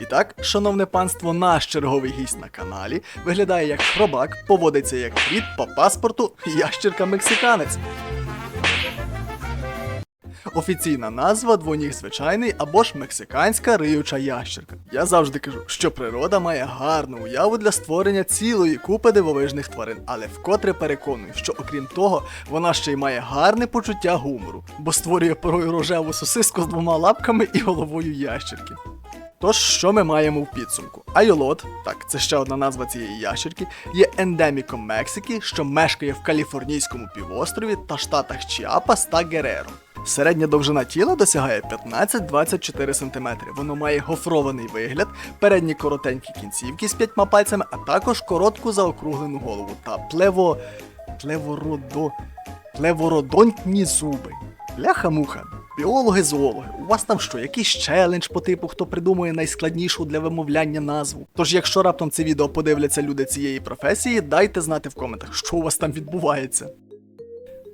І так, шановне панство, наш черговий гість на каналі виглядає як хробак, поводиться як кріт по паспорту ящерка-мексиканець. Офіційна назва двоніг звичайний або ж мексиканська риюча ящерка. Я завжди кажу, що природа має гарну уяву для створення цілої купи дивовижних тварин, але вкотре переконую, що окрім того, вона ще й має гарне почуття гумору, бо створює порою рожеву сосиску з двома лапками і головою ящерки. Тож, що ми маємо в підсумку? Айолот, так, це ще одна назва цієї ящерки, є ендеміком Мексики, що мешкає в Каліфорнійському півострові та штатах Чіапас та Гереро. Середня довжина тіла досягає 15-24 см. Воно має гофрований вигляд, передні коротенькі кінцівки з п'ятьма пальцями, а також коротку заокруглену голову та плево. плевородо. Плевородонтні зуби. Ляха-муха. Біологи, зоологи, у вас там що, якийсь челендж по типу, хто придумує найскладнішу для вимовляння назву? Тож, якщо раптом це відео подивляться люди цієї професії, дайте знати в коментах, що у вас там відбувається.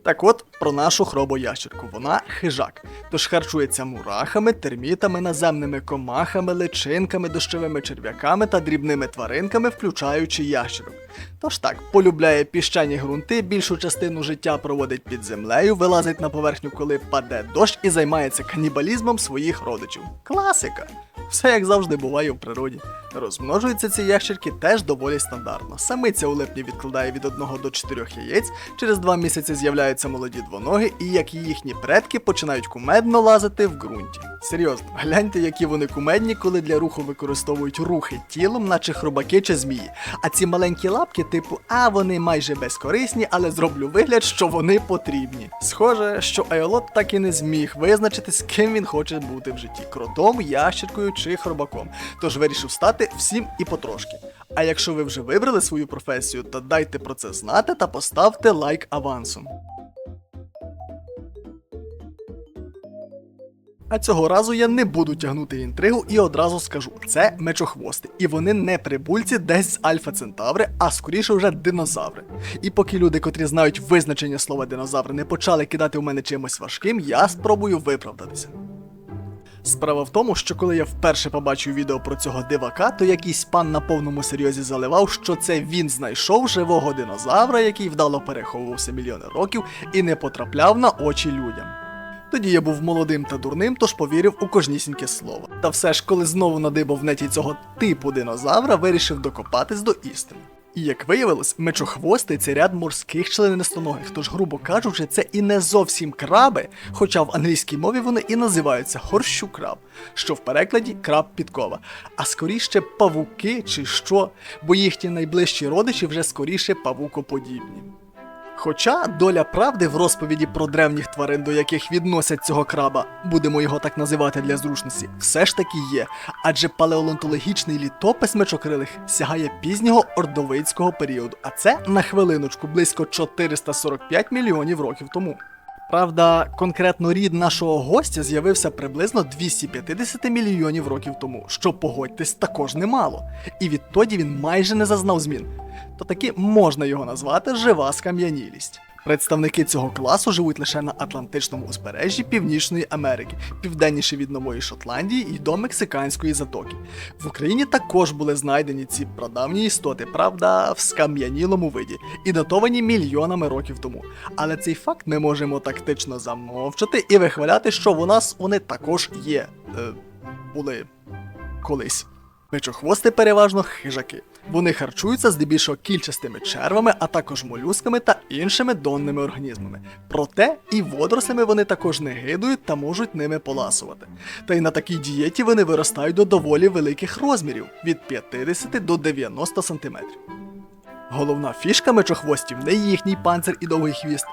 Так от про нашу хробоящерку. Вона хижак, тож харчується мурахами, термітами, наземними комахами, личинками, дощовими черв'яками та дрібними тваринками, включаючи ящерок. Тож так, полюбляє піщані ґрунти, більшу частину життя проводить під землею, вилазить на поверхню, коли паде дощ і займається канібалізмом своїх родичів. Класика! Все як завжди буває в природі. Розмножуються ці ящерки теж доволі стандартно. Самиця у липні відкладає від 1 до 4 яєць, через 2 місяці з'являються молоді двоноги, і як і їхні предки починають кумедно лазити в ґрунті. Серйозно, гляньте, які вони кумедні, коли для руху використовують рухи тілом, наче хробаки чи змії. А ці маленькі лапки, типу, а вони майже безкорисні, але зроблю вигляд, що вони потрібні. Схоже, що Айолот так і не зміг визначити, з ким він хоче бути в житті кротом, ящеркою чи хробаком. Тож вирішив стати всім і потрошки. А якщо ви вже вибрали свою професію, то дайте про це знати та поставте лайк авансом. А цього разу я не буду тягнути інтригу і одразу скажу: це мечохвости, і вони не прибульці десь з Альфа Центаври, а скоріше вже динозаври. І поки люди, котрі знають визначення слова динозаври, не почали кидати в мене чимось важким, я спробую виправдатися. Справа в тому, що коли я вперше побачив відео про цього дивака, то якийсь пан на повному серйозі заливав, що це він знайшов живого динозавра, який вдало переховувався мільйони років і не потрапляв на очі людям. Тоді я був молодим та дурним, тож повірив у кожнісіньке слово. Та все ж, коли знову надибав неті цього типу динозавра, вирішив докопатись до істини. І як виявилось, мечохвости це ряд морських членистоногих, тож, грубо кажучи, це і не зовсім краби, хоча в англійській мові вони і називаються горщу краб, що в перекладі краб підкова, а скоріше павуки чи що, бо їхні найближчі родичі вже скоріше павукоподібні. Хоча доля правди в розповіді про древніх тварин, до яких відносять цього краба, будемо його так називати для зручності, все ж таки є, адже палеонтологічний літопис мечокрилих сягає пізнього ордовицького періоду, а це на хвилиночку близько 445 мільйонів років тому. Правда, конкретно рід нашого гостя з'явився приблизно 250 мільйонів років тому, що погодьтесь також немало. І відтоді він майже не зазнав змін. То таки можна його назвати жива скам'янілість. Представники цього класу живуть лише на Атлантичному узбережжі Північної Америки, південніше від Нової Шотландії і до Мексиканської затоки. В Україні також були знайдені ці прадавні істоти, правда, в скам'янілому виді, і датовані мільйонами років тому. Але цей факт ми можемо тактично замовчати і вихваляти, що у нас вони також є. Е, були колись. Мечохвости переважно хижаки. Вони харчуються здебільшого кільчастими червами, а також молюсками та іншими донними організмами. Проте і водорослями вони також не гидують та можуть ними поласувати. Та й на такій дієті вони виростають до доволі великих розмірів від 50 до 90 см. Головна фішка мечохвостів не їхній панцир і довгий хвіст.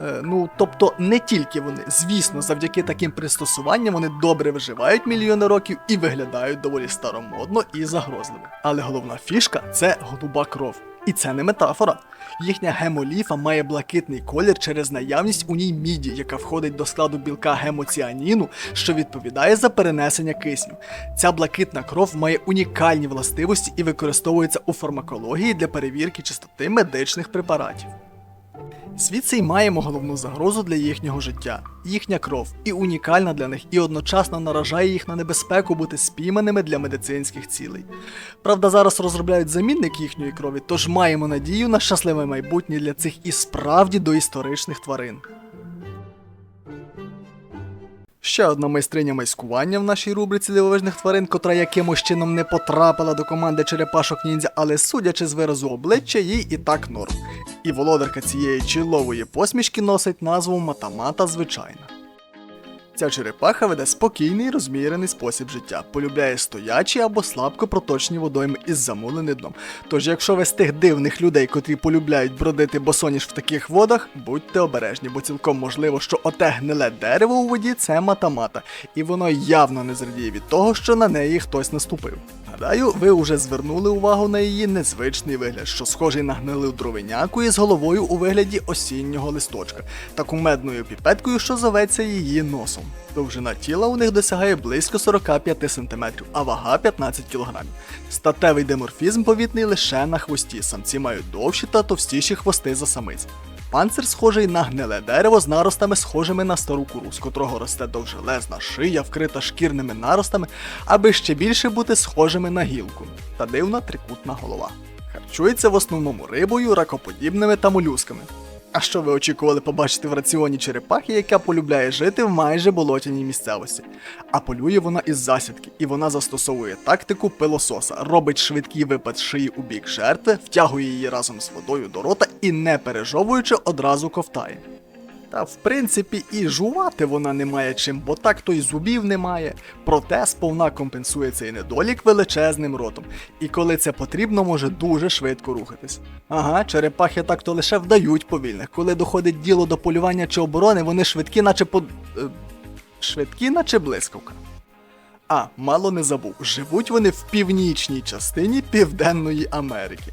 Е, ну, тобто не тільки вони, звісно, завдяки таким пристосуванням вони добре виживають мільйони років і виглядають доволі старомодно і загрозливо. Але головна фішка це голуба кров. І це не метафора. Їхня гемоліфа має блакитний колір через наявність у ній міді, яка входить до складу білка гемоціаніну, що відповідає за перенесення кисню. Ця блакитна кров має унікальні властивості і використовується у фармакології для перевірки чистоти медичних препаратів. Світ цей маємо головну загрозу для їхнього життя, їхня кров, і унікальна для них, і одночасно наражає їх на небезпеку бути спійманими для медицинських цілей. Правда, зараз розробляють замінник їхньої крові, тож маємо надію на щасливе майбутнє для цих і справді доісторичних тварин. Ще одна майстриня майскування в нашій рубриці дивовижних тварин, котра якимось чином не потрапила до команди черепашок ніндзя, але судячи з виразу обличчя, їй і так норм. І володарка цієї чилової посмішки носить назву Матамата звичайна. Ця черепаха веде спокійний розмірений спосіб життя, полюбляє стоячі або слабко проточні водойми із замуленим дном. Тож, якщо ви з тих дивних людей, котрі полюбляють бродити босоніж в таких водах, будьте обережні, бо цілком можливо, що оте гниле дерево у воді це матамата, і воно явно не зрадіє від того, що на неї хтось наступив. Гадаю, ви вже звернули увагу на її незвичний вигляд, що схожий на гнилу дровиняку із головою у вигляді осіннього листочка та кумедною піпеткою, що зоветься її носом. Довжина тіла у них досягає близько 45 см, а вага 15 кг. Статевий деморфізм повітний лише на хвості. Самці мають довші та товстіші хвости за самиць. Панцир схожий на гниле дерево з наростами, схожими на стару кору, з котрого росте довжелезна шия, вкрита шкірними наростами, аби ще більше бути схожими на гілку, та дивна трикутна голова. Харчується в основному рибою, ракоподібними та молюсками. А що ви очікували побачити в раціоні черепахи, яка полюбляє жити в майже болотяній місцевості? А полює вона із засідки, і вона застосовує тактику пилососа, робить швидкий випад шиї у бік жертви, втягує її разом з водою до рота і, не пережовуючи, одразу ковтає. Та в принципі і жувати вона не має чим, бо так то й зубів немає. Проте сповна компенсує цей недолік величезним ротом, і коли це потрібно, може дуже швидко рухатись. Ага, черепахи так то лише вдають повільних. Коли доходить діло до полювання чи оборони, вони швидкі, наче по. е, швидкі, наче блискавка. А, мало не забув, живуть вони в північній частині Південної Америки.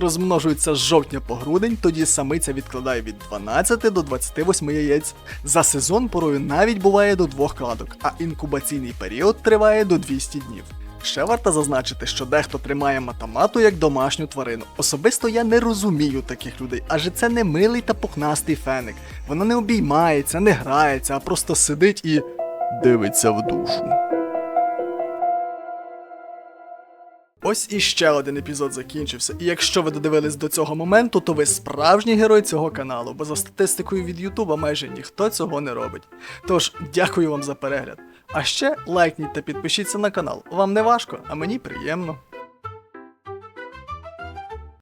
Розмножуються з жовтня по грудень, тоді самиця відкладає від 12 до 28 яєць. За сезон порою навіть буває до двох кладок, а інкубаційний період триває до 200 днів. Ще варто зазначити, що дехто тримає матамату як домашню тварину. Особисто я не розумію таких людей, адже це не милий та пухнастий феник. Вона не обіймається, не грається, а просто сидить і дивиться в душу. Ось і ще один епізод закінчився. І якщо ви додивились до цього моменту, то ви справжній герой цього каналу, бо за статистикою від Ютуба майже ніхто цього не робить. Тож, дякую вам за перегляд. А ще лайкніть та підпишіться на канал. Вам не важко, а мені приємно.